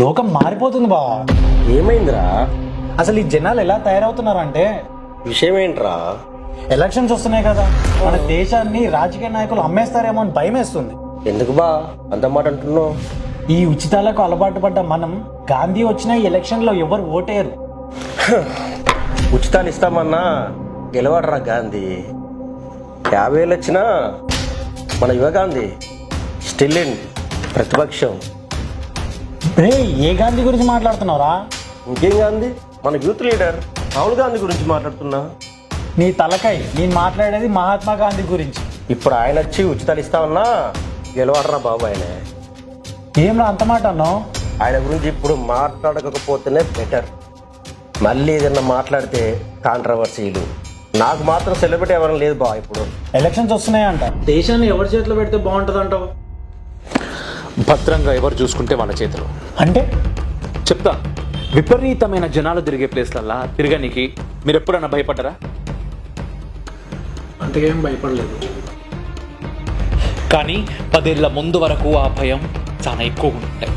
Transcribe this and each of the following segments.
లోకం మారిపోతుంది బావా. ఏమైందిరా? అసలు ఈ జనాలు ఎలా తయారవుతున్నారంటే విషయం ఏంట్రా ఎలక్షన్స్ వస్తున్నాయి కదా. మన దేశాన్ని రాజకీయ నాయకులు అమ్మేస్తారేమో అని భయం వేస్తుంది ఎందుకు బా? అంత మాట అంటున్నావు. ఈ ఉచితాలకు అలవాటు పడ్డ మనం గాంధీ వచ్చిన ఈ ఎలక్షన్లో ఎవరు ఓటేయరు? ఉచితాలు ఇస్తామన్నా గెలవాడరా గాంధీ. యాభై వేలు వచ్చినా మన యువ గాంధీ స్టిల్ ఇన్ ప్రతిపక్షం. రే ఏ గాంధీ గురించి మాట్లాడుతున్నావురా? ఇంకేం గాంధీ? మన యూత్ లీడర్ రాహుల్ గాంధీ గురించి మాట్లాడుతున్నా. నీ తలకాయ నేను మాట్లాడేది మహాత్మా గాంధీ గురించి. ఇప్పుడు ఆయన వచ్చి ఉచితాలు ఇస్తామన్నా గెలవాడరా బాబు ఆయన. ఏం రా అంత మాట అన్నావు? ఆయన గురించి ఇప్పుడు మాట్లాడకపోతేనే బెటర్ మళ్ళీ ఏదన్నా మాట్లాడితే కాంట్రవర్సీలు నాకు మాత్రం సెలబ్రిటీ ఎవరం లేదు బా ఇప్పుడు. ఎలక్షన్స్ వస్తున్నాయంట. దేశాన్ని ఎవరి చేతిలో పెడితే బాగుంటుంది అంటావు భద్రంగా ఎవరు చూసుకుంటే వాళ్ళ చేతిలో. అంటే? చెప్తా. విపరీతమైన జనాలు తిరిగే ప్లేస్లల్లా తిరగనికి మీరు ఎప్పుడన్నా భయపడ్డరా అంతకేం భయపడలేదు. కానీ పదేళ్ళ ముందు వరకు ఆ భయం చాలా ఎక్కువగా ఉంటాయి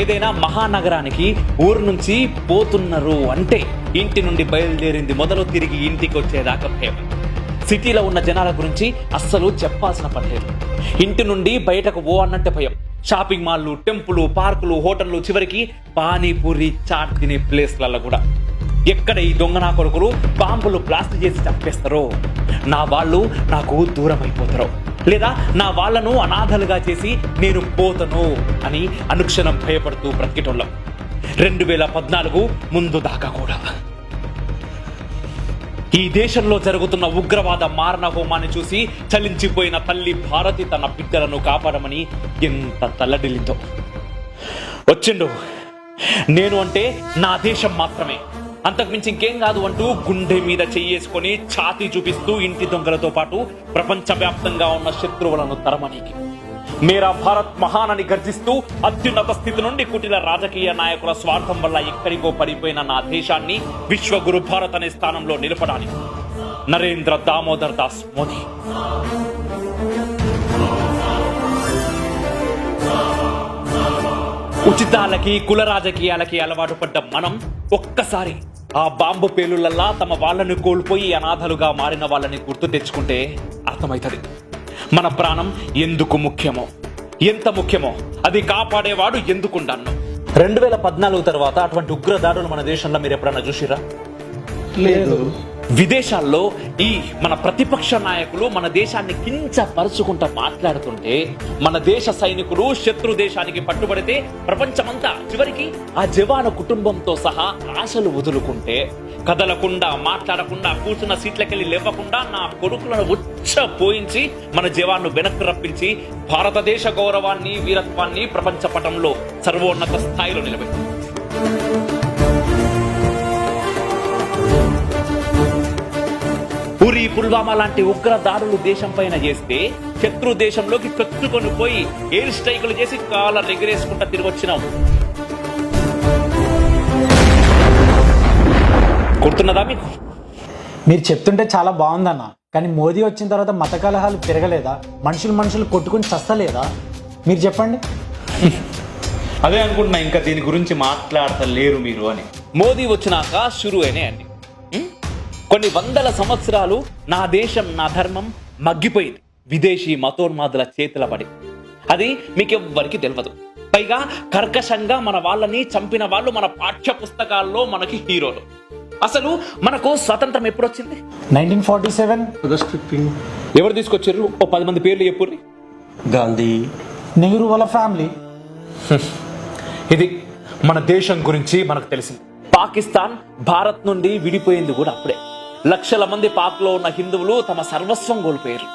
ఏదైనా మహానగరానికి ఊరు నుంచి పోతున్నారు అంటే ఇంటి నుండి బయలుదేరింది మొదలు తిరిగి ఇంటికి వచ్చేదాకా భయం. సిటీలో ఉన్న జనాల గురించి అస్సలు చెప్పాల్సిన పనిలేదు ఇంటి నుండి బయటకు ఓ అన్నట్టే భయం. షాపింగ్ మాల్లు టెంపులు పార్కులు హోటళ్ళు చివరికి పానీపూరి చాట్ తినే ప్లేస్లలో కూడా. ఎక్కడ ఈ దొంగ నా కొడుకులు బాంబులు బ్లాస్ట్ చేసి చంపేస్తారో? నా వాళ్ళు నాకు దూరం అయిపోతారో లేదా నా వాళ్ళను అనాథలుగా చేసి నేను పోతను అని అనుక్షణం భయపడుతూ బ్రతికిటోళ్ళం. రెండు వేల పద్నాలుగు ముందు దాకా కూడా. ఈ దేశంలో జరుగుతున్న ఉగ్రవాద మారణ హోమాన్ని చూసి చలించిపోయిన తల్లి భారతి తన బిడ్డలను కాపాడమని ఎంత తల్లడిల్లిందో. వచ్చిండు. నేను అంటే నా దేశం మాత్రమే. అంతకుమించి ఇంకేం కాదు అంటూ గుండె మీద చెయ్యేసుకొని ఛాతీ చూపిస్తూ ఇంటి దొంగలతో పాటు ప్రపంచవ్యాప్తంగా ఉన్న శత్రువులను తరమనీకి. మేరా భారత్ మహానని గర్జిస్తూ అత్యున్నత స్థితి నుండి కుటిల రాజకీయ నాయకుల స్వార్థం వల్ల ఎక్కడికో పడిపోయిన నా దేశాన్ని విశ్వగురు భారత్ అనే స్థానంలో నిలపడానికి నరేంద్ర దామోదర్ దాస్ మోదీ. ఉచితాలకి కుల రాజకీయాలకి అలవాటు పడ్డ మనం ఒక్కసారి ఆ బాంబు పేలులల్లా తమ వాళ్ళని కోల్పోయి అనాథలుగా మారిన వాళ్ళని గుర్తు తెచ్చుకుంటే అర్థమవుతుంది. మన ప్రాణం ఎందుకు ముఖ్యమో? ఎంత ముఖ్యమో? అది కాపాడేవాడు ఎందుకుండన్ను? రెండు వేల పద్నాలుగు తర్వాత అటువంటి ఉగ్రదాడులు మన దేశంలో మీరు ఎప్పుడన్నా చూసిరా లేదు. విదేశాల్లో ఈ మన ప్రతిపక్ష నాయకులు మన దేశాన్ని కించపరుచుకుంటా మాట్లాడుతుంటే మన దేశ సైనికులు శత్రు దేశానికి పట్టుబడితే ప్రపంచమంతా చివరికి ఆ జవాను కుటుంబంతో సహా ఆశలు వదులుకుంటే కదలకుండా మాట్లాడకుండా కూర్చున్న సీట్లకెళ్ళి లేవకుండా నా కొడుకులను ఉచ్చ పోయించి మన జవాన్ను వెనక్కి రప్పించి భారతదేశ గౌరవాన్ని వీరత్వాన్ని ప్రపంచ పటంలో సర్వోన్నత స్థాయిలో నిలబెట్టింది ఉరి పుల్వామా లాంటి ఉగ్ర దాడులు దేశం పైన చేస్తే శత్రు దేశంలోకి చొచ్చుకొని పోయి ఎయిర్ స్ట్రైకులు చేసి కాలర్ ఎగిరేసుకుంటా తిరిగి వచ్చినాం గుర్తున్నదా మీకు? మీరు చెప్తుంటే చాలా బాగుందన్న. కానీ మోదీ వచ్చిన తర్వాత మత కలహాలు పెరగలేదా? మనుషులు మనుషులు కొట్టుకుని చస్తలేదా? మీరు చెప్పండి. అదే అనుకుంటున్నా ఇంకా దీని గురించి మాట్లాడతలేరు మీరు అని. మోదీ వచ్చినాక షురు అయినాయి అండి? కొన్ని వందల సంవత్సరాలు నా దేశం నా ధర్మం మగ్గిపోయింది. విదేశీ మతోన్మాదుల చేతుల పడి. అది మీకెవ్వరికి తెలియదు పైగా కర్కశంగా మన వాళ్ళని చంపిన వాళ్ళు మన పాఠ్య పుస్తకాల్లో మనకి హీరోలు. అసలు మనకు స్వతంత్రం ఎప్పుడు వచ్చింది నైన్టీన్ ఫార్టీ సెవెన్. ఎవరు తీసుకొచ్చారు? ఓ పది మంది పేర్లు చెప్పుర్రి గాంధీ. నెహ్రూ వాళ్ళ ఫ్యామిలీ ఇది మన దేశం గురించి మనకు తెలిసింది. పాకిస్తాన్ భారత్ నుండి విడిపోయింది కూడా అప్పుడే. లక్షల మంది పాక్లో ఉన్న హిందువులు తమ సర్వస్వం కోల్పోయారు.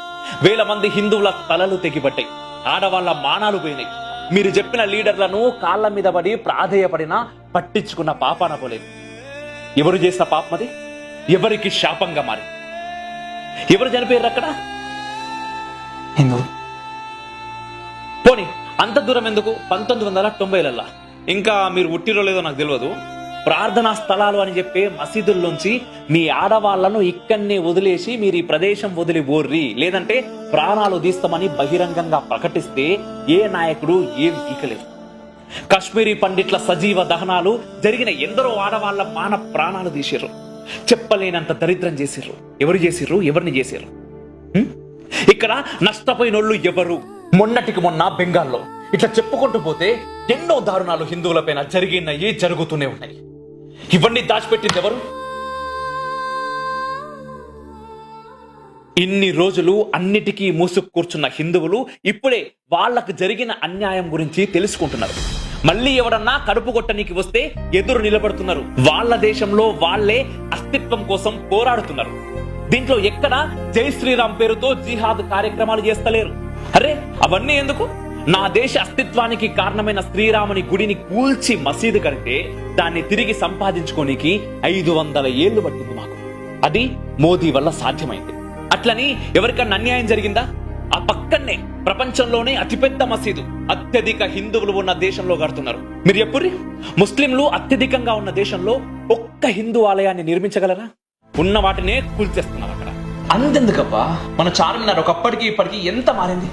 వేల మంది హిందువుల తలలు తెగిపట్టాయి ఆడవాళ్ళ మానాలు పోయినాయి. మీరు చెప్పిన లీడర్లను కాళ్ళ మీద పడి ప్రాధేయపడినా పట్టించుకున్న పాపాన పోలేదు. ఎవరు చేసిన పాపమది ఎవరికి శాపంగా మారి? ఎవరు చనిపోయారు అక్కడ? పోనీ అంత దూరం ఎందుకు? పంతొమ్మిది వందల తొంభైలల్లా. ఇంకా మీరు ఉట్టిరో లేదో నాకు తెలియదు. ప్రార్థనా స్థలాలు అని చెప్పే మసీదుల్లోంచి మీ ఆడవాళ్ళను ఇక్కడనే వదిలేసి మీరు ఈ ప్రదేశం వదిలి ఓర్రి. లేదంటే ప్రాణాలు తీస్తామని బహిరంగంగా ప్రకటిస్తే ఏ నాయకుడు ఏం పీకలేదు కాశ్మీరీ పండిట్ల సజీవ దహనాలు జరిగిన ఎందరో ఆడవాళ్ళ మాన ప్రాణాలు తీసిర్రు. చెప్పలేనంత దరిద్రం చేసిర్రు. ఎవరు చేసిర్రు? ఎవరిని చేసిర్రు? ఇక్కడ నష్టపోయినోళ్ళు ఎవరు? మొన్నటికి మొన్న బెంగాల్లో. ఇట్లా చెప్పుకుంటూ పోతే ఎన్నో దారుణాలు హిందువులపైన జరిగినాయి జరుగుతూనే ఉన్నాయి. ఇవన్నీ దాచిపెట్టింది ఎవరు? ఇన్ని రోజులు అన్నిటికీ మూసుకు కూర్చున్న హిందువులు ఇప్పుడే వాళ్ళకు జరిగిన అన్యాయం గురించి తెలుసుకుంటున్నారు. మళ్ళీ ఎవడన్నా కడుపు కొట్టనికి వస్తే ఎదురు నిలబడుతున్నారు. వాళ్ళ దేశంలో వాళ్ళే అస్తిత్వం కోసం పోరాడుతున్నారు. దీంట్లో ఎక్కడ జై శ్రీరామ్ పేరుతో జిహాద్ కార్యక్రమాలు చేస్తలేరు. అరే అవన్నీ ఎందుకు? నా దేశ అస్తిత్వానికి కారణమైన శ్రీరాముని గుడిని కూల్చి మసీదు కడితే దాన్ని తిరిగి సంపాదించుకోనికి ఐదు వందల ఏళ్ళు పట్టింది మాకు. అది మోదీ వల్ల సాధ్యమైంది. అట్లని ఎవరికన్నా అన్యాయం జరిగిందా? ఆ పక్కనే ప్రపంచంలోనే అతిపెద్ద మసీదు. అత్యధిక హిందువులు ఉన్న దేశంలో కడుతున్నారు. మీరు ఎప్పుడు ముస్లింలు అత్యధికంగా ఉన్న దేశంలో ఒక్క హిందూ ఆలయాన్ని నిర్మించగలరా? ఉన్న వాటినే కూల్చేస్తున్నారు అక్కడ. అంతెందుకబ్బా? మన చార్మినార్ ఒకప్పటికి ఇప్పటికి ఎంత మారింది?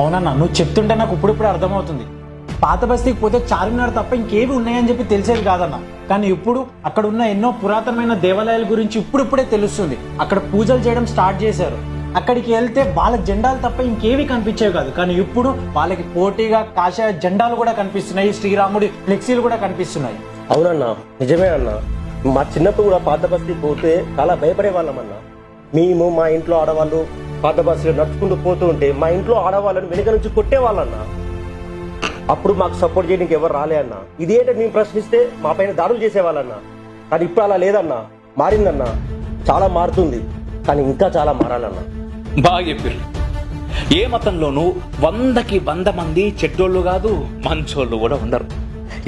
అవునన్నా నువ్వు చెప్తుంటే నాకు ఇప్పుడిప్పుడు అర్థమవుతుంది. పాత బస్తీకి పోతే చార్మినార్ తప్ప ఇంకేవి ఉన్నాయని చెప్పి తెలిసేది కాదన్న. కానీ ఇప్పుడు అక్కడ ఉన్న ఎన్నో పురాతనమైన దేవాలయాల గురించి ఇప్పుడిప్పుడే తెలుస్తుంది. అక్కడ పూజలు చేయడం స్టార్ట్ చేశారు. అక్కడికి వెళ్తే వాళ్ళ జెండాలు తప్ప ఇంకేవి కనిపించేవి కాదు. కానీ ఇప్పుడు వాళ్ళకి పోటీగా కాషాయ జెండాలు కూడా కనిపిస్తున్నాయి. శ్రీరాముడి ఫ్లెక్సీలు కూడా కనిపిస్తున్నాయి. అవునన్నా నిజమే అన్నా. మా చిన్నప్పుడు కూడా పాత బస్తీ పోతే చాలా భయపడే వాళ్ళమన్నా మేము మా ఇంట్లో ఆడవాళ్ళు పాత బస్సులో నడుచుకుంటూ పోతూ ఉంటే మా ఇంట్లో ఆడవాళ్ళని వెనుక నుంచి కొట్టేవాళ్ళన్నా అప్పుడు మాకు సపోర్ట్ చేయడానికి ఎవరు రాలే అన్న. ఇదేంటో మేము ప్రశ్నిస్తే మా పైన దాడులు చేసేవాళ్ళన్నా. కానీ ఇప్పుడు అలా లేదన్నా. మారిందన్నా. చాలా మారుతుంది. కానీ ఇంకా చాలా మారాలన్నా. బాగా చెప్పారు ఏ మతంలోనూ వందకి వంద మంది చెడ్డోళ్ళు కాదు మంచోళ్ళు కూడా ఉండరు.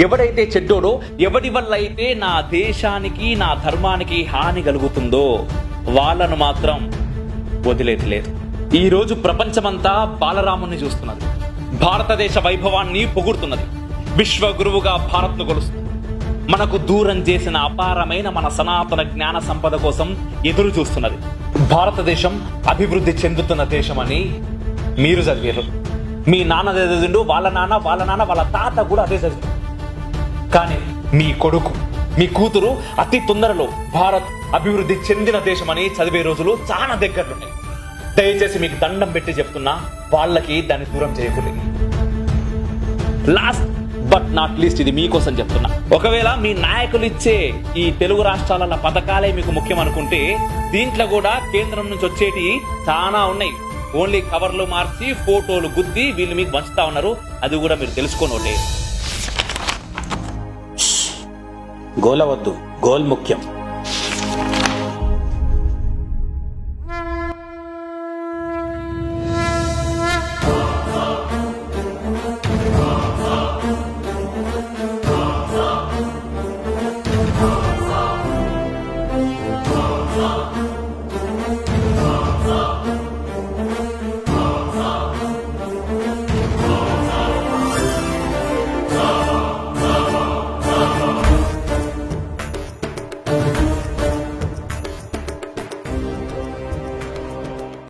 ఎవడైతే చెడ్డోడో ఎవడి వల్ల అయితే నా దేశానికి నా ధర్మానికి హాని కలుగుతుందో వాళ్ళను మాత్రం వదిలేది లేదు. ఈరోజు ప్రపంచమంతా బాలరాముని చూస్తున్నది. భారతదేశ వైభవాన్ని పొగుడుతున్నది. విశ్వ గురువుగా భారత్ను కొలుస్తుంది. మనకు దూరం చేసిన అపారమైన మన సనాతన జ్ఞాన సంపద కోసం ఎదురు చూస్తున్నది. భారతదేశం అభివృద్ధి చెందుతున్న దేశం అని మీరు చదివారు. మీ నాన్న చదివిండు వాళ్ళ నాన్న వాళ్ళ నాన్న వాళ్ళ తాత కూడా అదే చదివి కానీ మీ కొడుకు మీ కూతురు అతి తొందరలో భారత్ అభివృద్ధి చెందిన దేశమని చదివే రోజులు చాలా దగ్గరలున్నాయి. దయచేసి మీకు దండం పెట్టి చెప్తున్నా వాళ్ళకి దాన్ని దూరం చేయకూడదు లాస్ట్ బట్ నాట్ లీస్ట్ ఇది మీకోసం చెప్తున్నా. ఒకవేళ మీ నాయకులు ఇచ్చే ఈ తెలుగు రాష్ట్రాల పథకాలే మీకు ముఖ్యం అనుకుంటే దీంట్లో కూడా కేంద్రం నుంచి వచ్చేటి చాలా ఉన్నాయి. ఓన్లీ కవర్లు మార్చి ఫోటోలు గుద్ది వీళ్ళు మీకు పంచుతా ఉన్నారు. అది కూడా మీరు తెలుసుకొని ఒకటే గోల వద్దు గోల్ ముఖ్యం.